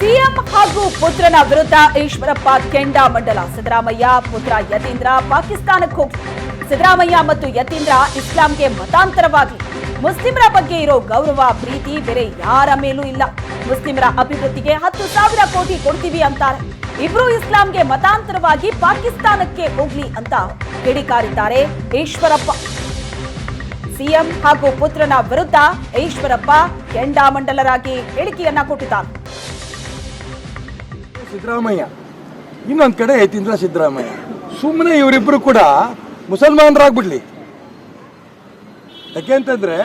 CM ಹಾಗೂ ಪುತ್ರನ ವಿರುದ್ಧ ಈಶ್ವರಪ್ಪ ಕೆಂಡಾಮಂಡಲ ಸಿದ್ದರಾಮಯ್ಯ, ಪುತ್ರ ಯತೀಂದ್ರ ಪಾಕಿಸ್ತಾನಕ್ಕೆ ಹೋಗಿ. ಸಿದ್ದರಾಮಯ್ಯ ಮತ್ತು ಯತೀಂದ್ರ ಇಸ್ಲಾಂಗೆ ಮತಾಂತರವಾಗಿ ಮುಸ್ಲಿಮರ ಬಗ್ಗೆ ಇರೋ ಗೌರವ, ಪ್ರೀತಿ ಬೇರೆ ಯಾರ ಮೇಲೂ ಇಲ್ಲ. ಮುಸ್ಲಿಮರ ಅಭಿವೃದ್ಧಿಗೆ ಹತ್ತು ಸಾವಿರ ಕೋಟಿ ಕೊಡ್ತೀವಿ ಅಂತಾರೆ. ಇಬ್ರು ಇಸ್ಲಾಂಗೆ ಮತಾಂತರವಾಗಿ ಪಾಕಿಸ್ತಾನಕ್ಕೆ ಹೋಗ್ಲಿ ಅಂತ ಕಿಡಿಕಾರಿದ್ದಾರೆ ಈಶ್ವರಪ್ಪ. ಸಿಎಂ ಹಾಗೂ ಪುತ್ರನ ವಿರುದ್ಧ ಈಶ್ವರಪ್ಪ ಕೆಂಡಾಮಂಡಲರಾಗಿ ಹೇಳಿಕೆಯನ್ನ ಕೊಟ್ಟಿದ್ದಾರೆ. ಸಿದ್ದರಾಮಯ್ಯ. ಇನ್ನೊಂದು ಕಡೆ ಯತೀಂದ್ರ ಸಿದ್ದರಾಮಯ್ಯ. ಸುಮ್ಮನೆ ಇವರಿಬ್ಬರು ಕೂಡ ಮುಸಲ್ಮಾನರಾಗ್ಬಿಡ್ಲಿ. ಯಾಕೆಂತಂದ್ರೆ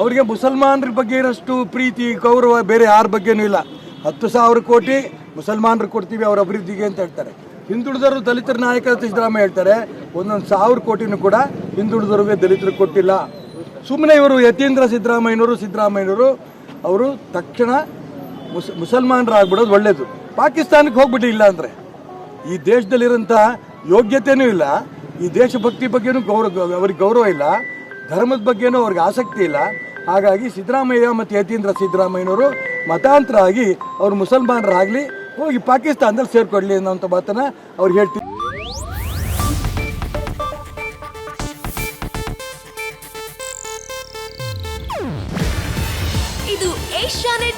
ಅವರಿಗೆ ಮುಸಲ್ಮಾನರ ಬಗ್ಗೆ ಇರೋಷ್ಟು ಪ್ರೀತಿ, ಗೌರವ ಬೇರೆ ಯಾರ ಬಗ್ಗೆನೂ ಇಲ್ಲ. ಹತ್ತು ಸಾವಿರ ಕೋಟಿ ಮುಸಲ್ಮಾನರು ಕೊಡ್ತೀವಿ ಅವರ ಅಭಿವೃದ್ಧಿಗೆ ಅಂತ ಹೇಳ್ತಾರೆ. ಹಿಂದುಳಿದವರು ದಲಿತರ ನಾಯಕ ಸಿದ್ದರಾಮಯ್ಯ ಹೇಳ್ತಾರೆ. ಒಂದೊಂದು ಸಾವಿರ ಕೋಟಿನೂ ಕೂಡ ಹಿಂದುಳಿದವ್ರಿಗೆ ದಲಿತರು ಕೊಟ್ಟಿಲ್ಲ. ಸುಮ್ಮನೆ ಇವರು ಯತೀಂದ್ರ ಸಿದ್ದರಾಮಯ್ಯನವರು ಸಿದ್ದರಾಮಯ್ಯನವರು, ಅವರು ತಕ್ಷಣ ಮುಸ್, ಮುಸಲ್ಮಾನರಾಗ್ಬಿಡೋದು ಒಳ್ಳೇದು. ಪಾಕಿಸ್ತಾನಕ್ಕೆ ಹೋಗ್ಬಿಟ್ಟು ಇಲ್ಲ ಅಂದರೆ. ಈ ದೇಶದಲ್ಲಿರೋಂಥ ಯೋಗ್ಯತೆನೂ ಇಲ್ಲ, ಈ ದೇಶಭಕ್ತಿ ಬಗ್ಗೆನೂ ಗೌರವ, ಅವ್ರಿಗೆ ಗೌರವ ಇಲ್ಲ, ಧರ್ಮದ ಬಗ್ಗೆನೂ ಅವ್ರಿಗೆ ಆಸಕ್ತಿ ಇಲ್ಲ. ಹಾಗಾಗಿ ಸಿದ್ದರಾಮಯ್ಯ ಮತ್ತು ಯತೀಂದ್ರ ಸಿದ್ದರಾಮಯ್ಯನವರು ಮತಾಂತರ ಆಗಿ ಅವರು ಮುಸಲ್ಮಾನರಾಗಲಿ ಹೋಗಿ ಪಾಕಿಸ್ತಾನದಲ್ಲಿ ಸೇರ್ಕೊಡ್ಲಿ ಅನ್ನೋಂಥ ಮಾತನ್ನು ಅವ್ರು ಹೇಳ್ತೀವಿ ಇದು ಏಷ್ಯಾನೆಟ್